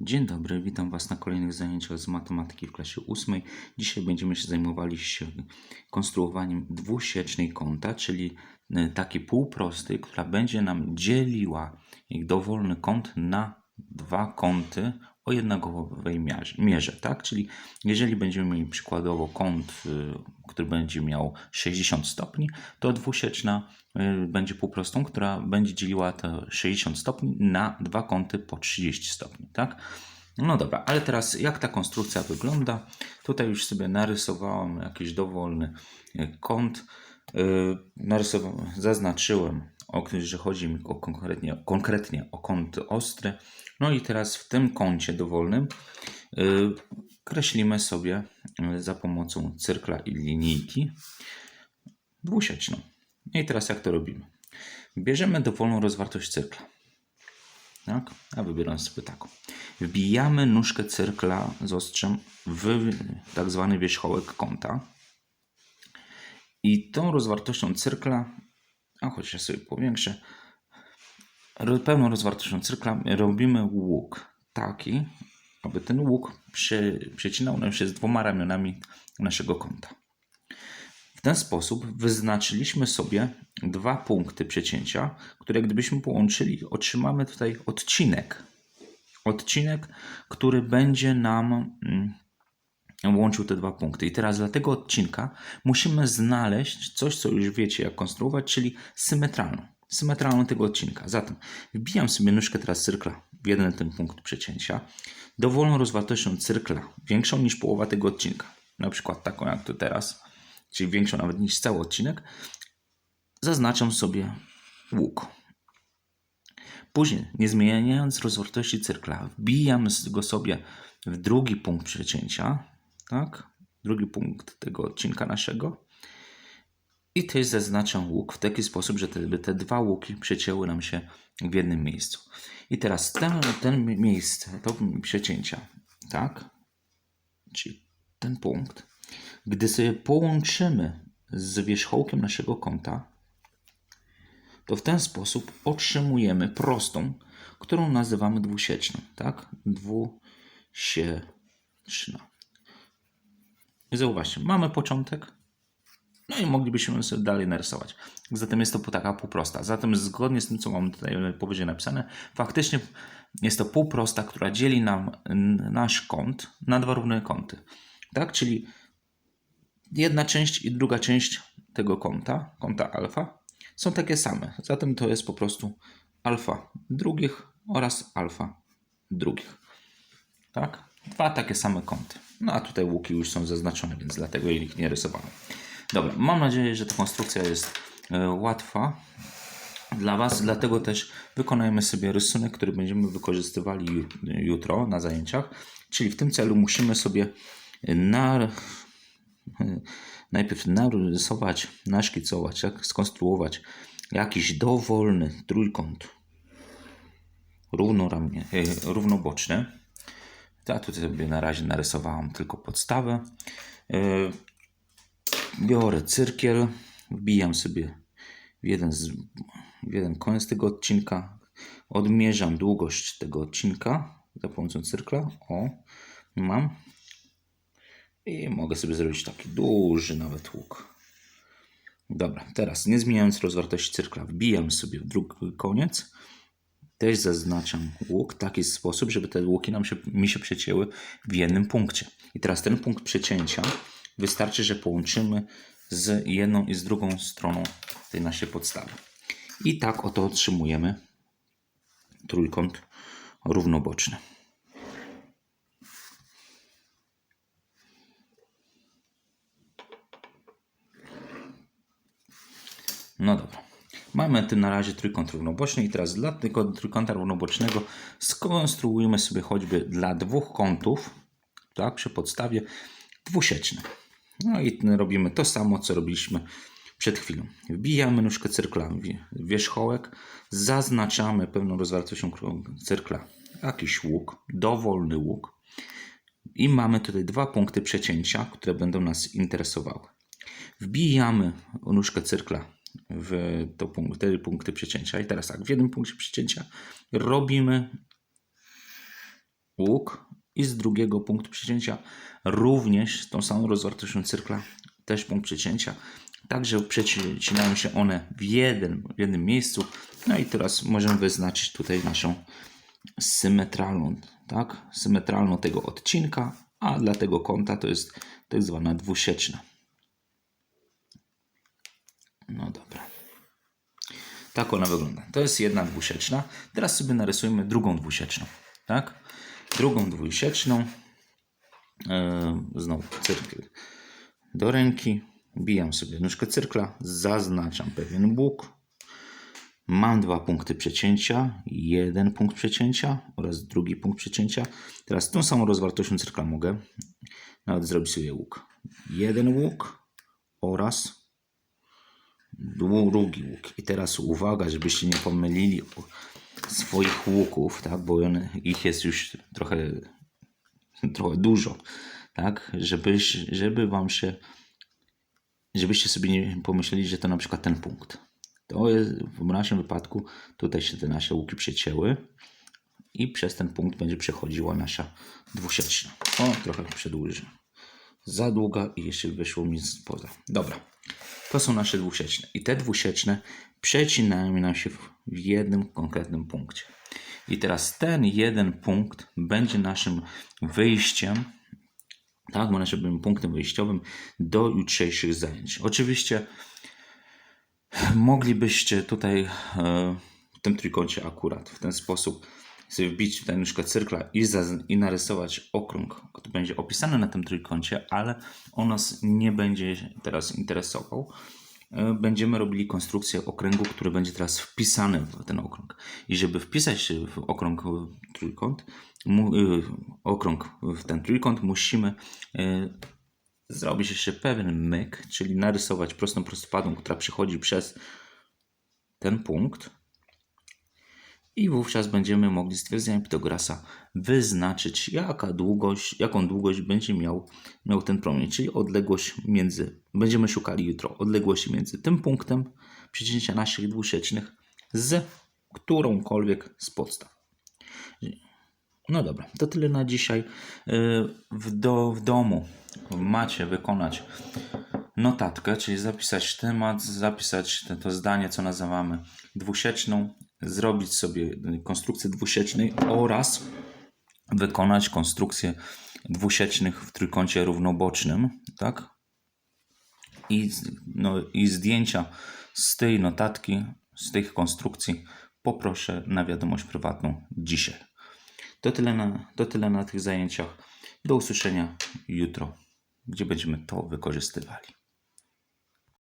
Dzień dobry, witam Was na kolejnych zajęciach z matematyki w klasie 8. Dzisiaj będziemy się zajmowali się konstruowaniem dwusiecznej kąta, czyli e, takiej półprostej, która będzie nam dzieliła dowolny kąt na dwa kąty o jednakowej mierze, tak? Czyli jeżeli będziemy mieli przykładowo kąt, y, który będzie miał 60 stopni, to dwusieczna y, będzie półprostą, która będzie dzieliła te 60 stopni na dwa kąty po 30 stopni, tak? No dobra, ale teraz jak ta konstrukcja wygląda? Tutaj już sobie narysowałem jakiś dowolny y, kąt. Narysowałem, zaznaczyłem, że chodzi mi o konkretnie, konkretnie o kąt ostry. No i teraz w tym kącie dowolnym y, kreślimy sobie y, za pomocą cyrkla i linijki dwusieczną. No I teraz jak to robimy? Bierzemy dowolną rozwartość cyrkla. Tak? A wybieram sobie taką. Wbijamy nóżkę cyrkla z ostrzem w tak zwany wierzchołek kąta. I tą rozwartością cyrkla, a choć ja sobie powiększę, pełną rozwartością cyrkla robimy łuk taki, aby ten łuk przy, przecinał nam się z dwoma ramionami naszego kąta. W ten sposób wyznaczyliśmy sobie dwa punkty przecięcia, które gdybyśmy połączyli, otrzymamy tutaj odcinek. Odcinek, który będzie nam mm, łączył te dwa punkty. I teraz dla tego odcinka musimy znaleźć coś, co już wiecie, jak konstruować, czyli symetralną. Symetralną tego odcinka. Zatem wbijam sobie nóżkę teraz cyrkla w jeden ten punkt przecięcia, dowolną rozwartością cyrkla, większą niż połowa tego odcinka, na przykład taką jak to teraz, czyli większą nawet niż cały odcinek, zaznaczam sobie łuk. Później, nie zmieniając rozwartości cyrkla, wbijam go sobie w drugi punkt przecięcia, tak? Drugi punkt tego odcinka naszego. I też zaznaczam łuk w taki sposób, że te, te dwa łuki przecięły nam się w jednym miejscu. I teraz ten, ten miejsce, to przecięcia, tak? Czyli ten punkt, gdy sobie połączymy z wierzchołkiem naszego kąta, to w ten sposób otrzymujemy prostą, którą nazywamy dwusieczną, tak? Dwusieczna. I zauważcie, mamy początek, no i moglibyśmy sobie dalej narysować. Zatem jest to taka półprosta. Zatem zgodnie z tym, co mamy tutaj powyżej napisane, faktycznie jest to półprosta, która dzieli nam nasz kąt na dwa równe kąty. Tak? Czyli jedna część i druga część tego kąta, kąta alfa, są takie same. Zatem to jest po prostu alfa drugich oraz alfa drugich. Tak? Dwa takie same kąty. No a tutaj łuki już są zaznaczone, więc dlatego ich nie rysowałem. Dobra, mam nadzieję, że ta konstrukcja jest e, łatwa dla Was, dlatego też wykonajmy sobie rysunek, który będziemy wykorzystywali ju- jutro na zajęciach. Czyli w tym celu musimy sobie na, najpierw narysować, naszkicować, jak skonstruować jakiś dowolny trójkąt równoramnie, e, równoboczny. Ja tutaj sobie na razie narysowałam tylko podstawę. Biorę cyrkiel, wbijam sobie w jeden, z, w jeden koniec tego odcinka, odmierzam długość tego odcinka za pomocą cyrkla. O, mam. I mogę sobie zrobić taki duży nawet łuk. Dobra, teraz nie zmieniając rozwartości cyrkla, wbijam sobie w drugi koniec. Też zaznaczam łuk w taki sposób, żeby te łuki nam się, mi się przecięły w jednym punkcie. I teraz ten punkt przecięcia wystarczy, że połączymy z jedną i z drugą stroną tej naszej podstawy. I tak oto otrzymujemy trójkąt równoboczny. No dobra. Mamy tu na razie trójkąt równoboczny i teraz dla tego trójkąta równobocznego skonstruujemy sobie choćby dla dwóch kątów, tak, przy podstawie dwusieczne. No i robimy to samo, co robiliśmy przed chwilą. Wbijamy nóżkę cyrkla w wierzchołek, zaznaczamy pełną rozwartością cyrkla jakiś łuk, dowolny łuk i mamy tutaj dwa punkty przecięcia, które będą nas interesowały. Wbijamy nóżkę cyrkla w to punkt, te punkty przecięcia i teraz tak, w jednym punkcie przecięcia robimy łuk i z drugiego punktu przecięcia również tą samą rozwartością cyrkla też punkt przecięcia. Także przecinają się one w, jeden, w jednym miejscu. No i teraz możemy wyznaczyć tutaj naszą symetralną, tak? Symetralną tego odcinka, a dla tego kąta to jest tak zwana dwusieczna. No dobra. Tak ona wygląda. To jest jedna dwusieczna. Teraz sobie narysujemy drugą dwusieczną. Tak? Drugą dwusieczną. Yy, znowu cyrkl do ręki. Bijam sobie nóżkę cyrkla. Zaznaczam pewien bóg. Mam dwa punkty przecięcia. Jeden punkt przecięcia oraz drugi punkt przecięcia. Teraz tą samą rozwartością cyrkla mogę nawet zrobić sobie łuk. Jeden łuk oraz drugi łuk. I teraz uwaga, żebyście nie pomylili swoich łuków, tak? bo one, ich jest już trochę, trochę dużo, tak? Żebyś, żeby wam się, żebyście sobie nie pomyśleli, że to na przykład ten punkt. To jest w naszym wypadku, tutaj się te nasze łuki przecięły i przez ten punkt będzie przechodziła nasza dwusieczna. O, trochę przedłużę. Za długa i jeszcze wyszło mi spoza. Dobra. To są nasze dwusieczne. I te dwusieczne przecinają nam się w jednym konkretnym punkcie. I teraz ten jeden punkt będzie naszym wyjściem, tak, bo naszym punktem wyjściowym do jutrzejszych zajęć. Oczywiście moglibyście tutaj e, w tym trójkącie akurat w ten sposób sobie wbić tutaj nóżkę cyrkla i, i narysować okrąg, który będzie opisany na tym trójkącie, ale on nas nie będzie teraz interesował. E, Będziemy robili konstrukcję okręgu, który będzie teraz wpisany w ten okrąg. I żeby wpisać w okrąg w trójkąt, mu, y, okrąg w ten trójkąt, musimy y, zrobić jeszcze pewien myk, czyli narysować prostą prostopadą, która przechodzi przez ten punkt. I wówczas będziemy mogli stwierdzenia Pitagorasa wyznaczyć, jaka długość, jaką długość będzie miał, miał ten promień, czyli odległość między, będziemy szukali jutro, odległości między tym punktem przecięcia naszych dwusiecznych z którąkolwiek z podstaw. No dobra, to tyle na dzisiaj. Yy, W, do, w domu macie wykonać notatkę, czyli zapisać temat, zapisać te, to zdanie, co nazywamy dwusieczną, zrobić sobie konstrukcję dwusiecznej oraz wykonać konstrukcję dwusiecznych w trójkącie równobocznym, tak? I, no, I zdjęcia z tej notatki, z tych konstrukcji poproszę na wiadomość prywatną dzisiaj. To tyle na, to tyle na tych zajęciach. Do usłyszenia jutro, gdzie będziemy to wykorzystywali.